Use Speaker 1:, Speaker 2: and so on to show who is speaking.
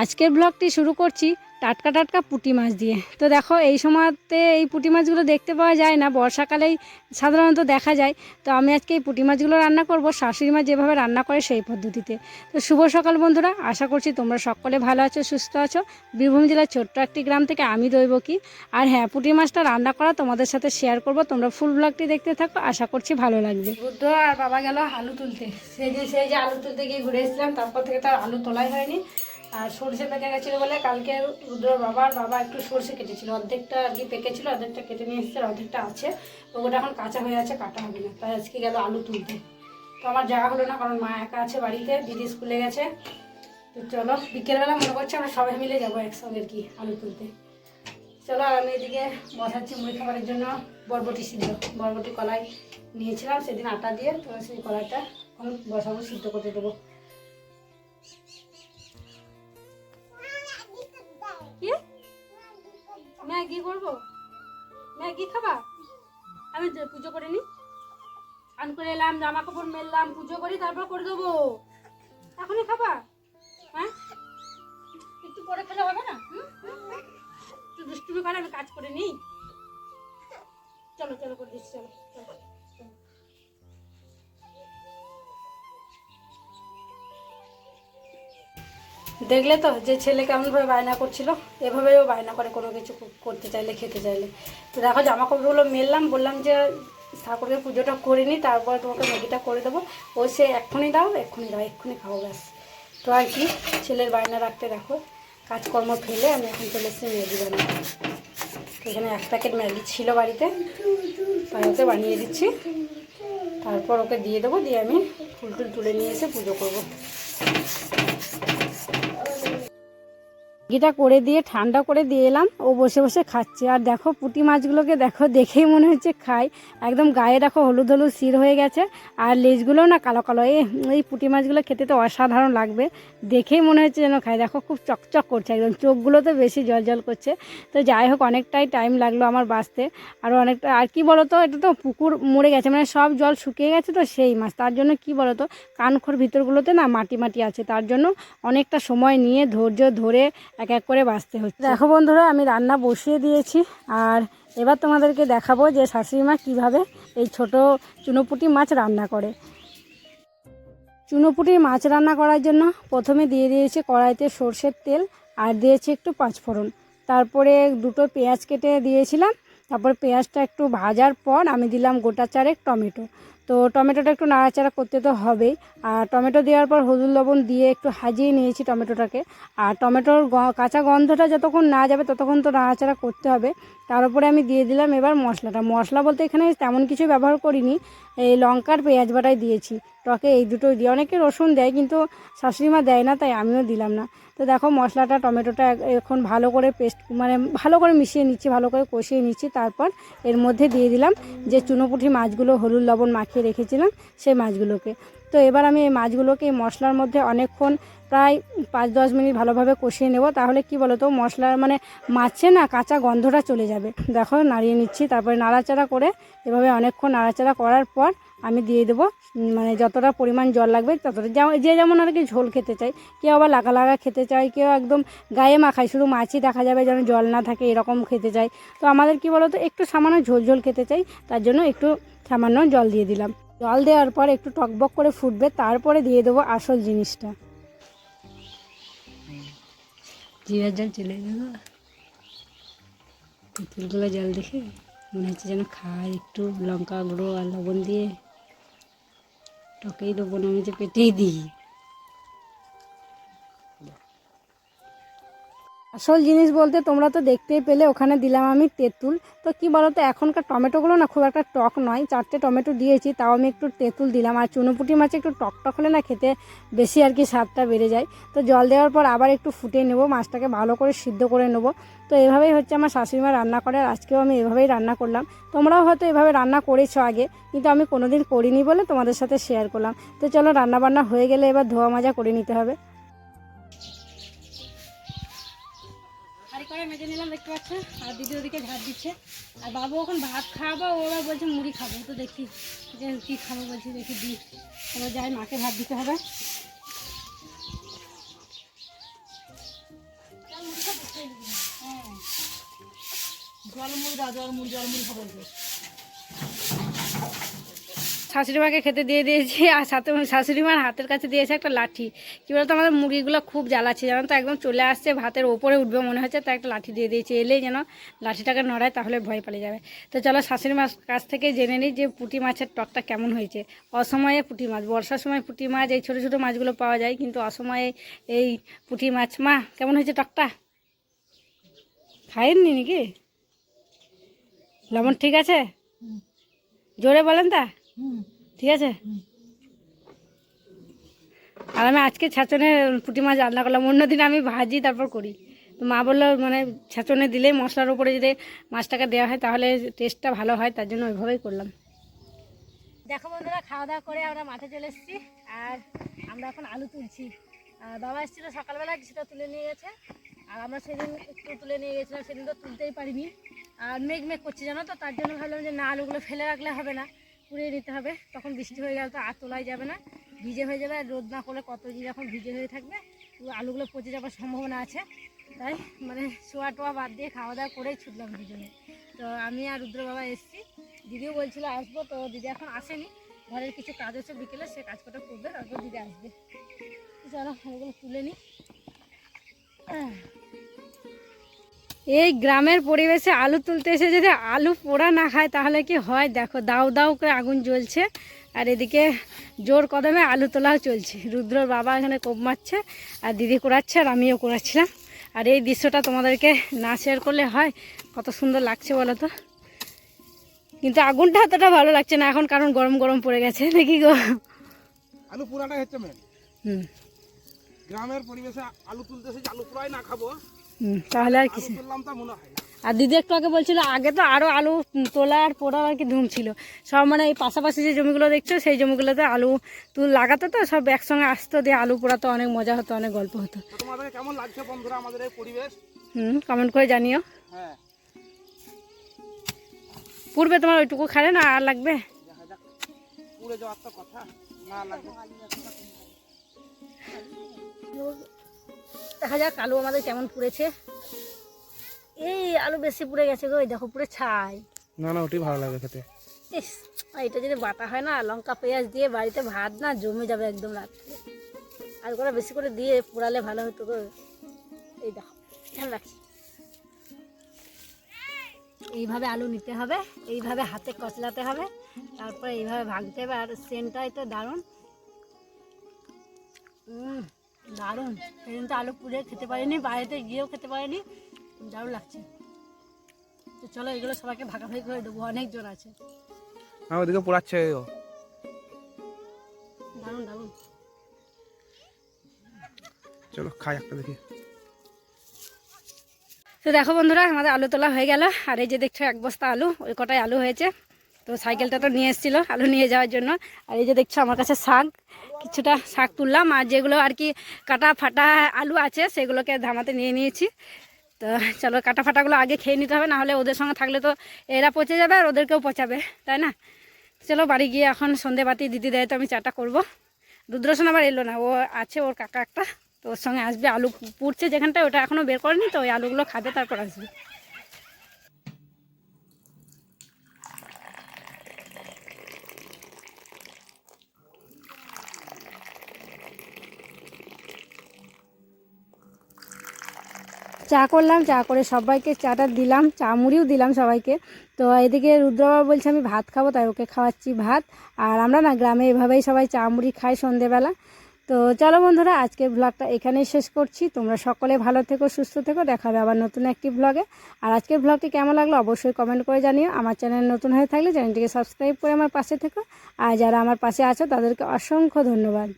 Speaker 1: আজকের ব্লগটি শুরু করছি টাটকা টাটকা পুঁটি মাছ দিয়ে। তো দেখো, এই সময়তে এই পুঁটি মাছগুলো দেখতে পাওয়া যায় না, বর্ষাকালেই সাধারণত দেখা যায়। তো আমি আজকে এই পুঁটি মাছগুলো রান্না করব, শাশুড়ি মা যেভাবে রান্না করে সেই পদ্ধতিতে। তো শুভ সকাল বন্ধুরা, আশা করছি তোমরা সকলে ভালো আছো, সুস্থ আছো। বীরভূম জেলার ছোট্ট একটি গ্রাম থেকে আমি দৈব কি আর হ্যাঁ পুঁটি মাছটা রান্না করা তোমাদের সাথে শেয়ার করব, তোমরা ফুল ব্লগটি দেখতে থাকো, আশা করছি ভালো লাগবে। বুদ্ধ আর বাবা গেল আলু তুলতে। সেই যে সেই যে আলু তুলতে গিয়ে ঘুরে এসেছিলাম, তারপর থেকে তার আলু তোলাই হয়নি। আর সর্ষে পেকে গেছিল বলে কালকে রুদ্র বাবার বাবা একটু সর্ষে কেটেছিল। অর্ধেকটা আর কি পেকেছিল, অর্ধেকটা কেটে নিয়ে এসেছে অর্ধেকটা আছে। ওটা এখন কাঁচা হয়ে আছে, কাটা হবে না। তাই আজকে গেল আলু তুলতে। তো আমার যাওয়া হলো না, কারণ মা একা আছে বাড়িতে, দিদি স্কুলে গেছে। তো চলো, বিকেলবেলা মনে করছে আমরা সবাই মিলে যাব একসঙ্গে আর কি আলু তুলতে। চলো, আর আমি এদিকে বসাচ্ছি মুড়ি খাবারের জন্য। বরবটি সিদ্ধ, বরবটি কলাই নিয়েছিলাম, সেদিন আটা দিয়ে তো সেই কলাইটা এখন বসাবো, সিদ্ধ করতে দেবো। ম্যাগি করব? ম্যাগি খাবা আমি পুজো করে নি আন করে এলাম জামা কাপড় মেললাম পুজো করি তারপর করে দেবো। এখনই খাবা হ্যাঁ? একটু পরে খেলে হবে না? একটু দুষ্টুমি করে আমি কাজ করে নিই চলো চলো করে দিচ্ছি চলো চলো, দেখলে তো যে ছেলে কেমনভাবে বায়না করছিল, এভাবেও বায়না করে কোনো কিছু করতে চাইলে, খেতে চাইলে। তো দেখো জামা কাপড়গুলো মেললাম, বললাম যে ঠাকুরের পুজোটা করে নিই তারপর তোমাকে ম্যাগিটা করে দেবো। ও সে এক্ষুনি দাও এক্ষুনি দাও, এক্ষুনি খাব ব্যাস। তো আর কি, ছেলের বায়না রাখতে দেখো, কাজকর্ম ফেলে আমি এখন চলে এসেছি ম্যাগি বানাবো তো এখানে এক প্যাকেট ম্যাগি ছিল বাড়িতে, তাই ওকে বানিয়ে দিচ্ছি। তারপর ওকে দিয়ে দেবো, দিয়ে আমি ফুল টুল তুলে নিয়ে এসে পুজো করব। ম্যাগিটা করে দিয়ে, ঠান্ডা করে দিয়ে এলাম। ও বসে বসে খাচ্ছে। আর দেখো, পুঁটি মাছগুলোকে দেখো, দেখেই মনে হচ্ছে খাই। একদম গায়ে দেখো হলুদ হলুদ শির হয়ে গেছে। আর লেজগুলোও না কালো কালো। এই পুঁটি মাছগুলো খেতে তো অসাধারণ লাগবে। দেখেই মনে হচ্ছে যেন খাই। দেখো, খুব চকচক করছে একদম। চোখগুলোতে বেশি জল জল করছে। তো যাই হোক, অনেকটাই টাইম লাগল আমার বাঁচতে। আর অনেকটা, আর কি বলতো, এটা তো পুকুর মরে গেছে। মানে সব জল শুকিয়ে গেছে তো সেই মাছ। তার জন্য কি বলতো, কানখোর ভিতরগুলোতে না মাটি মাটি আছে। তার জন্য অনেকটা সময় নিয়ে ধৈর্য ধরে এক এক করে বাঁচতে হচ্ছে। দেখো বন্ধুরা, আমি রান্না বসিয়ে দিয়েছি, আর এবার তোমাদেরকে দেখাবো যে শাশুড়ি মা কীভাবে এই ছোট চুনোপুটি মাছ রান্না করে। চুনোপুটির মাছ রান্না করার জন্য প্রথমে দিয়ে দিয়েছি কড়াইতে সর্ষের তেল, আর দিয়েছি একটু পাঁচফোড়ন। তারপরে দুটো পেঁয়াজ কেটে দিয়েছিলাম, তারপর পেঁয়াজটা একটু ভাজার পর আমি দিলাম গোটা চারেক টমেটো। তো টমেটোটা একটু নাড়াচাড়া করতে তো হবেই। আর টমেটো দেওয়ার পর হলুদ লবণ দিয়ে একটু হাজিয়ে নিয়েছি টমেটোটাকে। আর টমেটোর কাঁচা গন্ধটা যতক্ষণ না যাবে ততক্ষণ তো নাড়াচাড়া করতে হবে। তার উপরে আমি দিয়ে দিলাম এবার মশলাটা। মশলা বলতে এখানে তেমন কিছু ব্যবহার করিনি। এই লঙ্কার পেঁয়াজ বাটাই দিয়েছি। টকে এই দুটোই দিয়ে অনেকে রসুন দেয় কিন্তু শাশুড়িমা দেয় না, তাই আমিও দিলাম না। তো দেখো মশলাটা, টমেটোটা এখন ভালো করে পেস্ট মানে ভালো করে মিশিয়ে নিচ্ছি, ভালো করে কষিয়ে নিচ্ছি। তারপর এর মধ্যে দিয়ে দিলাম যে চুনোপুঁটি মাছগুলো হলুদ লবণ মাখিয়ে রেখেছিলাম সেই মাছগুলোকে। তো এবার আমি এই মাছগুলোকে এই মশলার মধ্যে অনেকক্ষণ প্রায় পাঁচ দশ মিনিট ভালোভাবে কষিয়ে নেব। তাহলে কি বলো তো মশলার মানে মাছে না কাঁচা গন্ধটা চলে যাবে। দেখো নাড়িয়ে নিচ্ছি, তারপরে নাড়াচাড়া করে এভাবে অনেকক্ষণ নাড়াচাড়া করার পর আমি দিয়ে দেবো। মানে যতটা পরিমাণ জল লাগবে ততটা যে যেমন আর কি ঝোল খেতে চাই কেউ আবার লাগা লাগা খেতে চায়, কেউ একদম গায়ে মাখায়, শুধু মাছই দেখা যাবে যেন জল না থাকে, এরকম খেতে চাই তো আমাদের কি বলো তো একটু সামান্য ঝোল ঝোল খেতে চাই, তার জন্য একটু সামান্য জল দিয়ে দিলাম। জল দেওয়ার পর একটু টকবক করে ফুটবে, তারপরে দিয়ে দেবো আসল জিনিসটা। জিরার জল চলে যাব জল দেখে মনে হচ্ছে যেন খায় একটু লঙ্কা গুঁড়ো আর লবণ দিয়ে। টকেই দেবো না আমি যে পেটেই দিই। আসল জিনিস বলতে তোমরা তো দেখতেই পেলে, ওখানে দিলাম আমি তেঁতুল। তো কি বলতো, এখনকার টমেটোগুলো না খুব একটা টক নয়। চারটে টমেটো দিয়েছি, তাও আমি একটু তেঁতুল দিলাম। আর চুনোপুটি মাছে একটু টক টক হলে না খেতে বেশি আর কি স্বাদটা বেড়ে যায়। তো জল দেওয়ার পর আবার একটু ফুটিয়ে নেব, মাছটাকে ভালো করে সিদ্ধ করে নেব। তো এভাবেই হচ্ছে আমার শাশুড়ি শাশুড়িমা রান্না করে, আর আজকেও আমি এভাবেই রান্না করলাম। তোমরাও হয়তো এভাবে রান্না করেছ আগে, কিন্তু আমি কোনোদিন করিনি বলে তোমাদের সাথে শেয়ার করলাম। তো চলো রান্না বান্না হয়ে গেলে এবার ধোয়া মাজা করে নিতে হবে। করে মেজে নিলাম, দেখতে পাচ্ছেন আর দিদি ওদিকে ঝাঁপ দিচ্ছে। আর বাবু ওখানে ভাত খাওয়াবো, ওরা বলছে মুড়ি খাব। তো দেখি যে কী খাব বলছি, দেখি দি। ওরা যাই, মাকে ভাত দিতে হবে।
Speaker 2: হ্যাঁ। জল মুড়ি দাও জল মুড়ি জল মুড়ি খাব
Speaker 1: শাশুড়ি মাকে খেতে দিয়ে দিয়েছি আর সাথে শাশুড়ি মার হাতের কাছে দিয়েছে একটা লাঠি। কী বলতো আমাদের মুরগিগুলো খুব জ্বালাচ্ছে জানো তো? একদম চলে আসছে ভাতের ওপরে উঠবে মনে হচ্ছে তাই একটা লাঠি দিয়ে দিয়েছে। এলেই যেন লাঠিটাকে নড়ায় তাহলে ভয় পালিয়ে যাবে। তো চলো শাশুড়ি মার কাছ থেকে জেনে নিই যে পুঁটি মাছের টকটা কেমন হয়েছে। অসময়ে পুঁটি মাছ বর্ষার সময় পুঁটি মাছ এই ছোটো ছোটো মাছগুলো পাওয়া যায় কিন্তু অসময়ে এই পুঁটি মাছ মা কেমন হয়েছে টকটা? খাইনি নাকি? লবণ ঠিক আছে? জোরে বলেন তা? ঠিক আছে। আর আমি আজকে ছাচনে পুঁটি মাছ রান্না করলাম। অন্যদিন আমি ভাজি, তারপর করি। তো মা বলল মানে ছাচনে দিলে মশলার উপরে যদি মাছটাকে দেওয়া হয়, তাহলে টেস্টটা ভালো হয়, তার জন্য ওইভাবেই করলাম। দেখো বন্ধুরা খাওয়া দাওয়া করে আমরা মাঠে চলে এসেছি। আর আমরা এখন আলু তুলছি। বাবা এসেছিল সকালবেলা, কিছুটা তুলে নিয়ে গেছে। আর আমরা সেদিন একটু তুলে নিয়ে গেছিলাম, সেদিন তো তুলতেই পারিনি। আর মেঘ মেঘ করছি, জানো তো? তার জন্য ভাবলাম যে না, আলুগুলো ফেলে রাখলে হবে না। পুড়িয়ে নিতে হবে। তখন বৃষ্টি হয়ে গেলে তো আর তোলাই যাবে না। ভিজে হয়ে যাবে আর রোদ না করলে কত যখন ভিজে হয়ে থাকবে? আলুগুলো পচে যাওয়ার সম্ভাবনা আছে। তাই মানে শোয়া টোয়া বাদ দিয়ে খাওয়া দাওয়া করেই ছুটলাম দুজনে। তো আমি আর রুদ্র বাবা এসেছি। দিদিও বলছিল, আসব। তো দিদি এখন আসেনি। ঘরের কিছু কাজ আছে বিকেলে, সে কাজ কটা করবে। তারপর দিদি আসবে। চলো ওগুলো তুলে নিই এই গ্রামের পরিবেশে আলু তুলতে এসে যদি আলু পোড়া না খায় তাহলে কি হয়? দেখো দাউ দাউ করে আগুন জ্বলছে। আর এদিকে জোর কদমে আলু তোলাও চলছে। রুদ্রর বাবা এখানে কোপ মারছে আর দিদি করাচ্ছে আর আমিও করাচ্ছিলাম আর এই দৃশ্যটা তোমাদেরকে না শেয়ার করলে হয়? কত সুন্দর লাগছে বলো তো? কিন্তু আগুনটা এতটা ভালো লাগছে না এখন কারণ গরম গরম পড়ে গেছে। নাকি গো।
Speaker 3: আলু পোড়াটা হচ্ছে
Speaker 1: হুম।
Speaker 3: গ্রামের পরিবেশে আলু তুলতে এসে আলু পোড়াই না খাব
Speaker 1: তাহলে আর কিছু আর দিদি একটু আগে বলছিল আগে তো আরও আলু তোলা আর পোড়ার আর কি ধুম ছিল। সব মানে এই পাশাপাশি যে জমিগুলো দেখছ সেই জমিগুলোতে আলু তুল লাগাতো তো সব একসঙ্গে আসতো দিয়ে আলু পোড়াতো অনেক মজা হতো অনেক গল্প হতো।
Speaker 3: তোমাদের কেমন লাগছে বন্ধুরা আমাদের এই পরিবেশ?
Speaker 1: হুম কমেন্ট করে জানিও।
Speaker 3: হ্যাঁ।
Speaker 1: পূর্বে তোমার ওইটুকু খালে না আর লাগবে?
Speaker 3: যাওয়ার তো কথা না লাগে
Speaker 1: দেখা যাক আলু আমাদের কেমন পুড়েছে। এই আলু বেশি পুড়ে গেছে গো দেখো পুরো ছাই।
Speaker 3: না না ওটাই ভালো লাগে খেতে।
Speaker 1: ইস এটা যদি বাটা হয় না লঙ্কা পেঁয়াজ দিয়ে বাড়িতে ভাত না জমে যাবে একদম রাত্রে। আর করে বেশি করে দিয়ে পোড়ালে ভালো হতো গো। এই দেখো খেয়াল রাখছি এইভাবে আলু নিতে হবে এইভাবে হাতে কচলাতে হবে তারপরে এইভাবে ভাগতে হবে আর সেন্টটাই তো দারুণ। হুম দারুণ। সেদিন তো আলু পুড়ে খেতে পারিনি বাড়িতে গিয়েও খেতে পারিনি। দারুণ লাগছে। তো চলো এগুলো সবাইকে ভাগাভাগি করে দেবো অনেকজন আছে।
Speaker 3: হ্যাঁ ওদিকে পোড়াচ্ছে
Speaker 1: দারুণ দারুণ।
Speaker 3: চলো খাই একটা দেখি।
Speaker 1: তো দেখো বন্ধুরা আমাদের আলু তোলা হয়ে গেল। আর এই যে দেখছ এক বস্তা আলু ওই কটাই আলু হয়েছে। তো সাইকেলটা তো নিয়ে এসেছিল আলু নিয়ে যাওয়ার জন্য। আর এই যে দেখছ আমার কাছে শাক। কিছুটা শাক তুললাম আর যেগুলো আর কি কাটা ফাটা আলু আছে সেগুলোকে ধামাতে নিয়ে নিয়েছি। তো চলো কাটা ফাটাগুলো আগে খেয়ে নিতে হবে, নাহলে ওদের সঙ্গে থাকলে তো এরা পচে যাবে আর ওদেরকেও পচাবে, তাই না? চলো বাড়ি গিয়ে এখন সন্ধে বাতি দিদি দেয় তো আমি চাটা করব। রুদ্রসন আবার এলো না, ও আছে ওর কাকা একটা, তো ওর সঙ্গে আসবে, আলু পুড়ছে যেখানটায়, ওটা এখনও বের করেনি, তো ওই আলুগুলো খাবে, তারপর আসবে। চা করলাম, চা করে সবাইকে চাটা দিলাম, চা মুড়িও দিলাম সবাইকে। তো এদিকে রুদ্রবাবা বলছে, আমি ভাত খাব, তাই ওকে খাওয়াচ্ছি ভাত। আর আমরা না গ্রামে এভাবেই সবাই চা মুড়ি খাই সন্ধেবেলা। তো চলো বন্ধুরা, আজকের ব্লগটা এখানেই শেষ করছি। তোমরা সকলে ভালো থেকো, সুস্থ থেকো। দেখা হবে আবার নতুন একটি ব্লগে। আর আজকের ব্লগটি কেমন লাগল অবশ্যই কমেন্ট করে জানিও। আমার চ্যানেল নতুন হয়ে থাকলে চ্যানেলটিকে সাবস্ক্রাইব করে আমার পাশে থেকো। আর যারা আমার পাশে আছো, তাদেরকে অসংখ্য ধন্যবাদ।